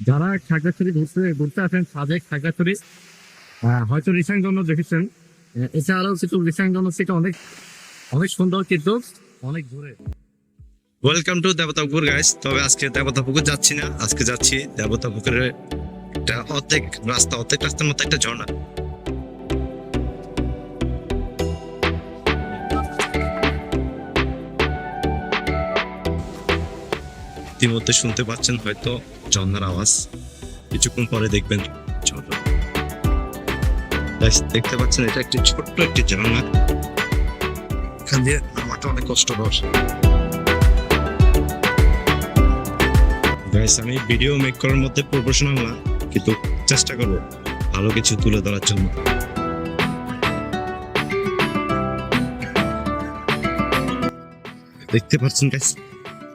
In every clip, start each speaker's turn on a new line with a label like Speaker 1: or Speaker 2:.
Speaker 1: যারা খাগড়াছড়ি ঘুরতে ঘুরতে আসেন, সাজেক খাগড়াছড়ি হয়তো রিসেন্ট জন্য দেখেছেন। এছাড়াও কিন্তু রিসেন্ট জন্য থেকে অনেক অনেক সুন্দর কিন্তু অনেক ঘুরে
Speaker 2: ওয়েলকাম টু দেবতাপুকুর গাইস তবে আজকে দেবতাপুকুর যাচ্ছি না। আজকে যাচ্ছি দেবতাপুকুরের একটা অর্ধেক রাস্তা, অর্ধেক রাস্তার মতো একটা ঝর্ণা। ইতিমধ্যে শুনতে পাচ্ছেন হয়তো ঝর্ণার আওয়াজ। কিছুক্ষণ পরে দেখবেন ঝর্ণা দেখতে পাচ্ছেন, এটা একটি ছোট্ট একটি ঝর্ণা এখান দিয়ে নামাটা অনেক কষ্টকর। গাইস আমি ভিডিও মেক করার মধ্যে প্রফেশনাল না, কিন্তু চেষ্টা করব ভালো কিছু তুলে ধরার জন্য। দেখতে পাচ্ছেন গাইস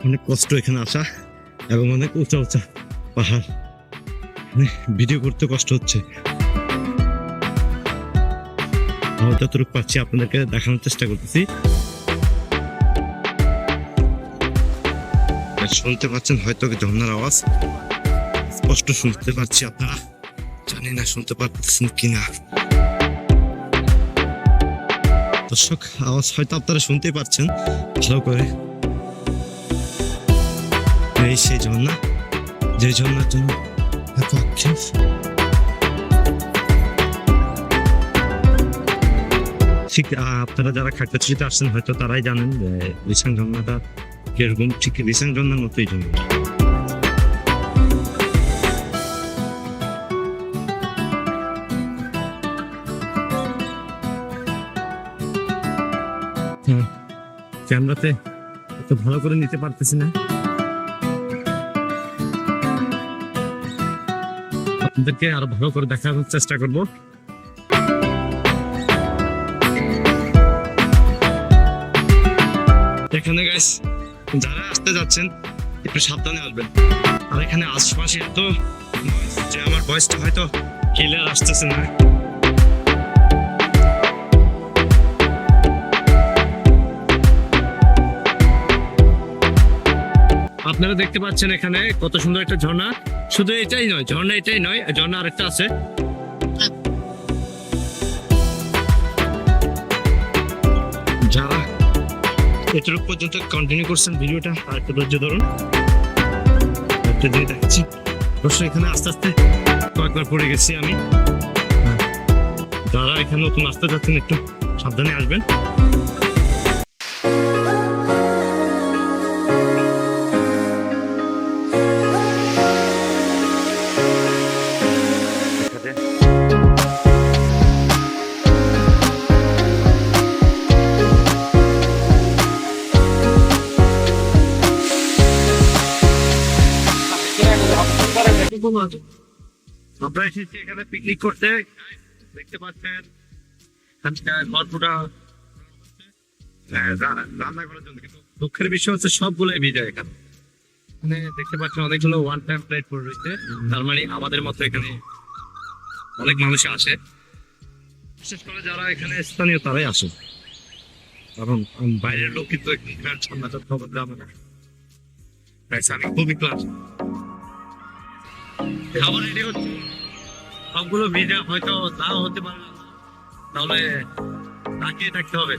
Speaker 2: অনেক কষ্ট এখানে আসা এবং অনেক উঁচা উঁচা পাহাড়। ভিডিও করতে কষ্ট হচ্ছে। যতটুকু পাচ্ছি আপনাদেরকে দেখানোর চেষ্টা করতেছি। শুনতে পাচ্ছেন হয়তো কি ঝর্ণার আওয়াজ। স্পষ্ট শুনতে পাচ্ছি আপনারা। জানি না শুনতে পাচ্ছেন কিনা। দর্শক, আওয়াজ হয়তো আপনারা শুনতেই পাচ্ছেন ভালো করে। এই সেই ঝর্ণা। যে জন্য এত আক্ষেপ? ঠিক আপনারা যারা খাগড়াছড়িতে আসছেন হয়তো তারাই জানেন যে রিসাং ঝর্ণাটা কীরকম ঠিক রিসাং ঝর্ণার মতোই ঝর্ণা হ্যাঁ, ক্যামেরাতে এত ভালো করে নিতে পারতেছি না। আপনাদেরকে আরও ভালো করে দেখানোর চেষ্টা করব। এখানে গাইস যারা আসতে যাচ্ছেন, একটু সাবধানে আসবেন। আর এখানে আশপাশে এত যে আমার বয়সটা হয়তো ক্লিয়ার আসতেছে না।
Speaker 1: আপনারা দেখতে পাচ্ছেন এখানে কত সুন্দর একটা ঝর্ণা। শুধু এটাই নয়, ঝর্ণা এটাই নয়, ঝর্ণা আরেকটা আছে।
Speaker 2: যারা এতটুকু পর্যন্ত কন্টিনিউ করছেন ভিডিওটা, আর একটু ধৈর্য ধরুন। একটা জিনিস দেখাচ্ছি অবশ্যই এখানে আস্তে আস্তে কয়েকবার পড়ে গেছি আমি। হ্যাঁ। যারা এখানে নতুন আসতে যাচ্ছেন একটু সাবধানে আসবেন।
Speaker 1: আমরা এসেছি এখানে পিকনিক করতে। দেখতে পাচ্ছেন, এখানকার গল্পটা। রান্না করার জন্য কিন্তু দুঃখের বিষয় হচ্ছে সবগুলোই ভিজা এখানে। এখানে দেখতে পাচ্ছেন অনেকগুলো ওয়ান টাইম প্লেট পড়ে রয়েছে। তার মানে আমাদের মতো এখানে অনেক মানুষ আসে। বিশেষ করে যারা এখানে স্থানীয় তারাই আসে। কারণ বাইরের লোক কিন্তু এখানকার ঠান্ডাটা খবর তাই আমি খুবই ক্লাস খাবার রেডি হচ্ছে। সবগুলো হয়তো নাও হতে পারে তাহলে তাকিয়ে থাকতে হবে।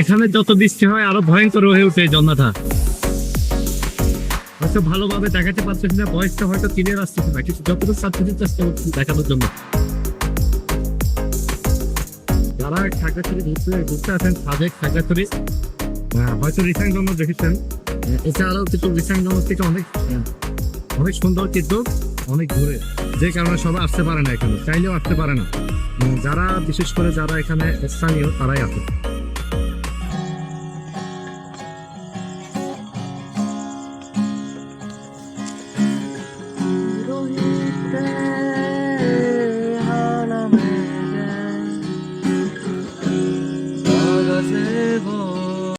Speaker 1: এখানে যত বৃষ্টি হয়, আরও ভয়ঙ্কর হয়ে এই ঝর্ণাটা হয়তো ভালোভাবে দেখাতে পারতেছি না বয়সটা হয়তো ক্লিয়ার আসতেছে না, কিন্তু যতটুকু চেষ্টা করছি দেখানোর জন্য। যারা খাগড়াছড়ি ঘুরতে ঘুরতে আসেন সাজেক খাগড়াছড়ি। আহ, হয়তো রিসাংগঞ্জ দেখেছেন। এটা এছাড়াও কিন্তু রিসাংগঞ্জ থেকে অনেক অনেক সুন্দর কিন্তু অনেক ঘুরে যে কারণে সবাই আসতে পারে না এখানে চাইলেও আসতে পারে না। যারা বিশেষ করে যারা এখানে স্থানীয় তারাই আসে।